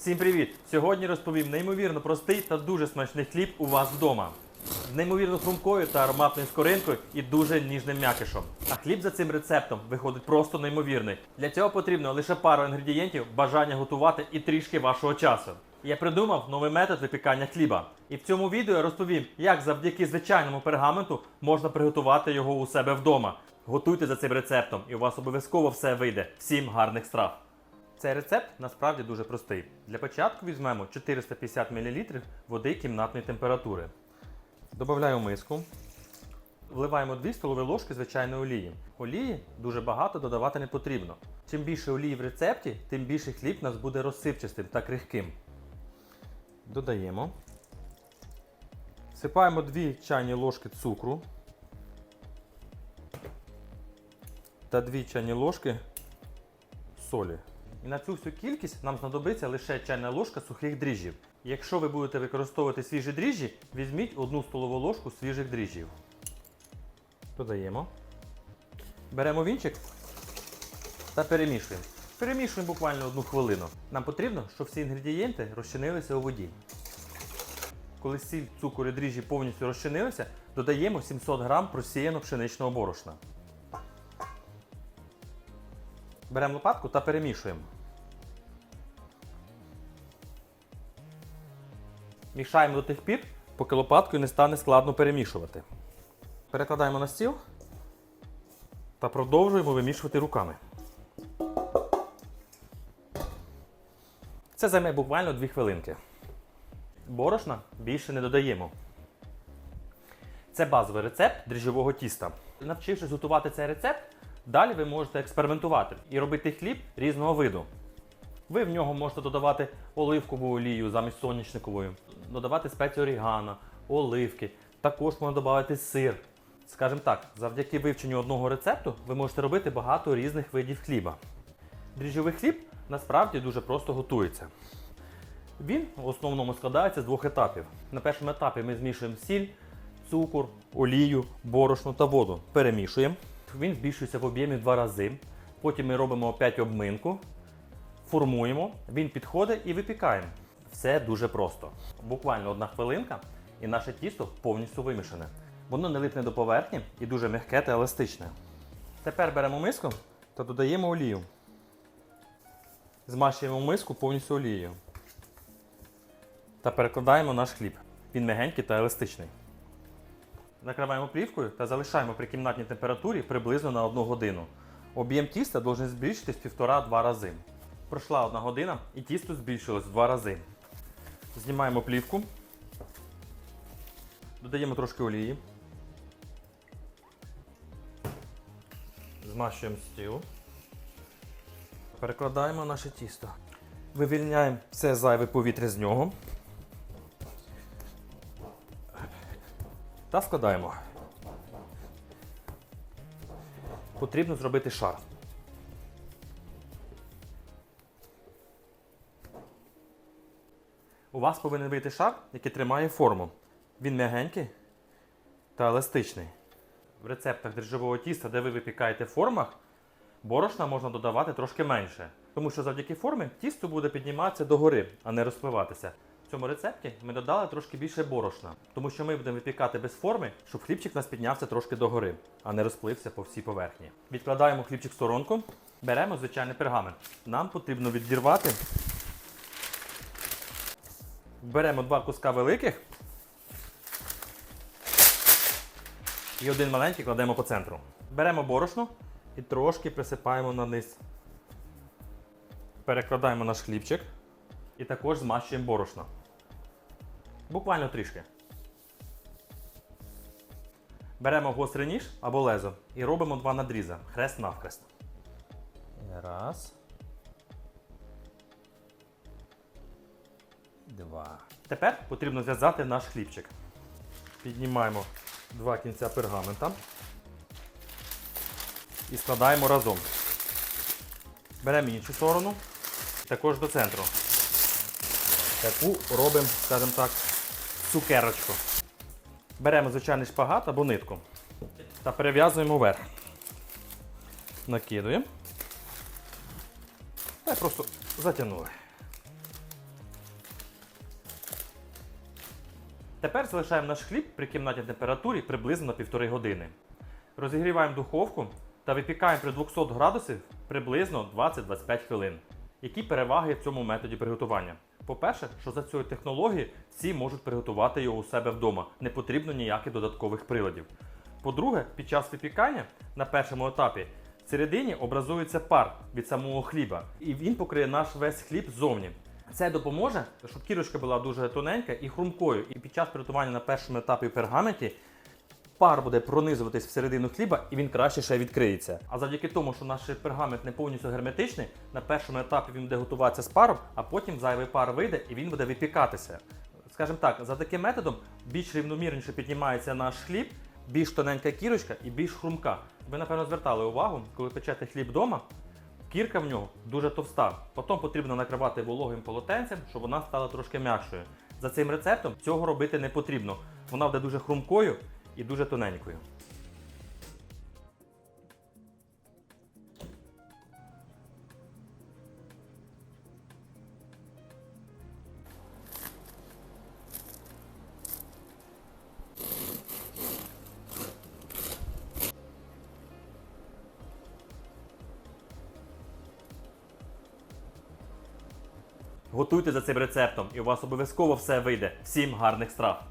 Всім привіт! Сьогодні розповім неймовірно простий та дуже смачний хліб у вас вдома. З неймовірно хрумкою та ароматною скоринкою і дуже ніжним м'якишем. А хліб за цим рецептом виходить просто неймовірний. Для цього потрібно лише пару інгредієнтів, бажання готувати і трішки вашого часу. Я придумав новий метод випікання хліба. І в цьому відео я розповім, як завдяки звичайному пергаменту можна приготувати його у себе вдома. Готуйте за цим рецептом, і у вас обов'язково все вийде. Всім гарних страв! Цей рецепт насправді дуже простий. Для початку візьмемо 450 мл води кімнатної температури. Додаємо миску. Вливаємо 2 столові ложки звичайної олії. Олії дуже багато додавати не потрібно. Чим більше олії в рецепті, тим більше хліб у нас буде розсипчастим та крихким. Додаємо. Всипаємо 2 чайні ложки цукру та 2 чайні ложки солі. І на цю всю кількість нам знадобиться лише чайна ложка сухих дріжджів. Якщо ви будете використовувати свіжі дріжджі, візьміть одну столову ложку свіжих дріжджів. Додаємо. Беремо вінчик та перемішуємо. Перемішуємо буквально одну хвилину. Нам потрібно, щоб всі інгредієнти розчинилися у воді. Коли сіль, цукор і дріжджі повністю розчинилися, додаємо 700 г просіяного пшеничного борошна. Беремо лопатку та перемішуємо. Мішаємо до тих пір, поки лопаткою не стане складно перемішувати. Перекладаємо на стіл та продовжуємо вимішувати руками. Це займе буквально 2 хвилинки. Борошна більше не додаємо. Це базовий рецепт дріжджового тіста. Навчившись готувати цей рецепт, далі ви можете експериментувати і робити хліб різного виду. Ви в нього можете додавати оливкову олію замість соняшникової, додавати спецію орігано, оливки, також можна додати сир. Скажімо так, завдяки вивченню одного рецепту ви можете робити багато різних видів хліба. Дріжджовий хліб насправді дуже просто готується. Він в основному складається з двох етапів. На першому етапі ми змішуємо сіль, цукор, олію, борошно та воду. Перемішуємо. Він збільшується в об'ємі два рази. Потім ми робимо опять обминку, формуємо, він підходить і випікаємо. Все дуже просто. Буквально одна хвилинка, і наше тісто повністю вимішане. Воно не липне до поверхні і дуже м'яке та еластичне. Тепер беремо миску та додаємо олію. Змащуємо миску повністю олією. Та перекладаємо наш хліб. Він м'ягенький та еластичний. Накриваємо плівкою та залишаємо при кімнатній температурі приблизно на 1 годину. Об'єм тіста має збільшитись в 1,5-2 рази. Пройшла 1 година і тісто збільшилось в 2 рази. Знімаємо плівку. Додаємо трошки олії. Змащуємо стіл. Перекладаємо наше тісто. Вивільняємо все зайве повітря з нього. Та складаємо. Потрібно зробити шар. У вас повинен вийти шар, який тримає форму. Він м'ягенький та еластичний. В рецептах дріжджового тіста, де ви випікаєте в формах, борошна можна додавати трошки менше. Тому що завдяки формі тісто буде підніматися догори, а не розпливатися. В цьому рецепті ми додали трошки більше борошна, тому що ми будемо випікати без форми, щоб хлібчик у нас піднявся трошки догори, а не розплився по всій поверхні. Відкладаємо хлібчик в сторонку, беремо звичайний пергамент. Нам потрібно відірвати. Беремо два куска великих і один маленький кладемо по центру. Беремо борошно і трошки присипаємо на низ. Перекладаємо наш хлібчик і також змащуємо борошно. Буквально трішки. Беремо гострий ніж або лезо і робимо два надріза. Хрест навхрест. Раз. Два. Тепер потрібно зв'язати наш хлібчик. Піднімаємо два кінця пергамента і складаємо разом. Беремо іншу сторону, також до центру. Таку робимо, скажімо так, цукерочку. Беремо звичайний шпагат або нитку та перев'язуємо вверх. Накидуємо. Та просто затягнули. Тепер залишаємо наш хліб при кімнатній температурі приблизно на півтори години. Розігріваємо духовку та випікаємо при 200 градусів приблизно 20-25 хвилин. Які переваги в цьому методі приготування? По-перше, що за цією технологією всі можуть приготувати його у себе вдома, не потрібно ніяких додаткових приладів. По-друге, під час випікання на першому етапі всередині образується пар від самого хліба, і він покриє наш весь хліб ззовні. Це допоможе, щоб кірочка була дуже тоненька і хрумкою. І під час приготування на першому етапі в пергаменті пар буде пронизуватись всередину хліба і він краще ще відкриється. А завдяки тому, що наш пергамент не повністю герметичний, на першому етапі він буде готуватися з паром, а потім зайвий пар вийде і він буде випікатися. Скажімо так, за таким методом більш рівномірніше піднімається наш хліб, більш тоненька кірочка і більш хрумка. Ви, напевно, звертали увагу, коли печете хліб вдома, кірка в нього дуже товста. Потім потрібно накривати вологим полотенцем, щоб вона стала трошки м'якшою. За цим рецептом цього робити не потрібно. Вона буде дуже хрумкою і дуже тоненькою. Готуйте за цим рецептом, і у вас обов'язково все вийде. Всім гарних страв!